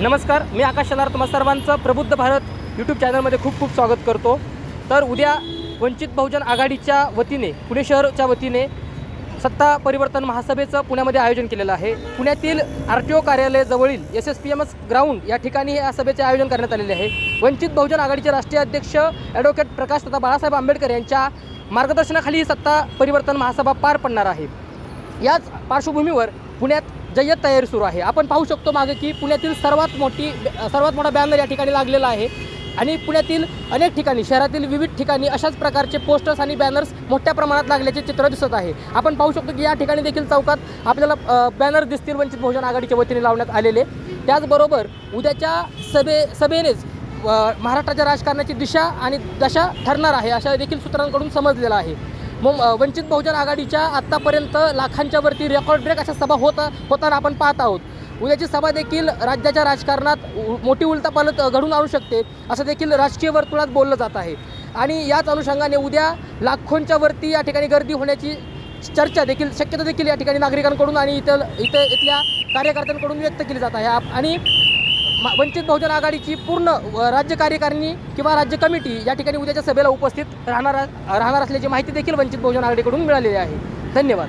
नमस्कार मी आकाश शनार तुम्हा सर्वांचं प्रबुद्ध भारत यूट्यूब चॅनलमध्ये खूप खूप स्वागत करतो. तर उद्या वंचित बहुजन आघाडीच्या वतीने पुणे शहरच्या वतीने सत्ता परिवर्तन महासभेचं पुण्यामध्ये आयोजन केलेलं आहे. पुण्यातील R T O कार्यालयाजवळील S S P M S ground या ठिकाणी या सभेचे आयोजन करण्यात आलेले आहे. वंचित बहुजन आघाडीचे राष्ट्रीय अध्यक्ष ॲडव्होकेट प्रकाश तथा बाळासाहेब आंबेडकर यांच्या मार्गदर्शनाखाली ही सत्ता परिवर्तन महासभा पार पडणार आहे. याच पार्श्वभूमीवर पुण्यात जय्यत तयारी सुरू आहे. आपण पाहू शकतो मागे की पुण्यातील सर्वात मोठी सर्वात मोठा बॅनर या ठिकाणी लागलेला आहे. आणि पुण्यातील अनेक ठिकाणी शहरातील विविध ठिकाणी अशाच प्रकारचे पोस्टर्स आणि बॅनर्स मोठ्या प्रमाणात लागल्याचे चित्र दिसत आहे. आपण पाहू शकतो की या ठिकाणी देखील चौकात आपल्याला बॅनर दिसतील वंचित बहुजन आघाडीच्या वतीने लावण्यात आलेले. त्याचबरोबर उद्याच्या सभे सभेनेच महाराष्ट्राच्या राजकारणाची दिशा आणि दशा ठरणार आहे अशा देखील सूत्रांकडून समजलेलं आहे. वंचित बहुजन आघाडीच्या आत्तापर्यंत लाखांच्या वरती रेकॉर्ड ब्रेक अशा सभा होता होताना आपण पाहत आहोत. उद्याची सभा देखील राज्याच्या राजकारणात मोठी उलटापालट घडून आणू शकते असं देखील राजकीय वर्तुळात बोललं जात आहे. आणि याच अनुषंगाने उद्या लाखोंच्या वरती या ठिकाणी गर्दी होण्याची चर्चा देखील शक्यता देखील या ठिकाणी नागरिकांकडून आणि इथं इथं इथल्या कार्यकर्त्यांकडून व्यक्त केली जात आहे. आणि वंचित बहुजन आघाडीची पूर्ण राज्य कार्यकारिणी किंवा राज्य कमिटी या ठिकाणी उद्याच्या सभेला उपस्थित राहणार राहणार असल्याची माहिती देखील वंचित बहुजन आघाडीकडून मिळालेली आहे. धन्यवाद.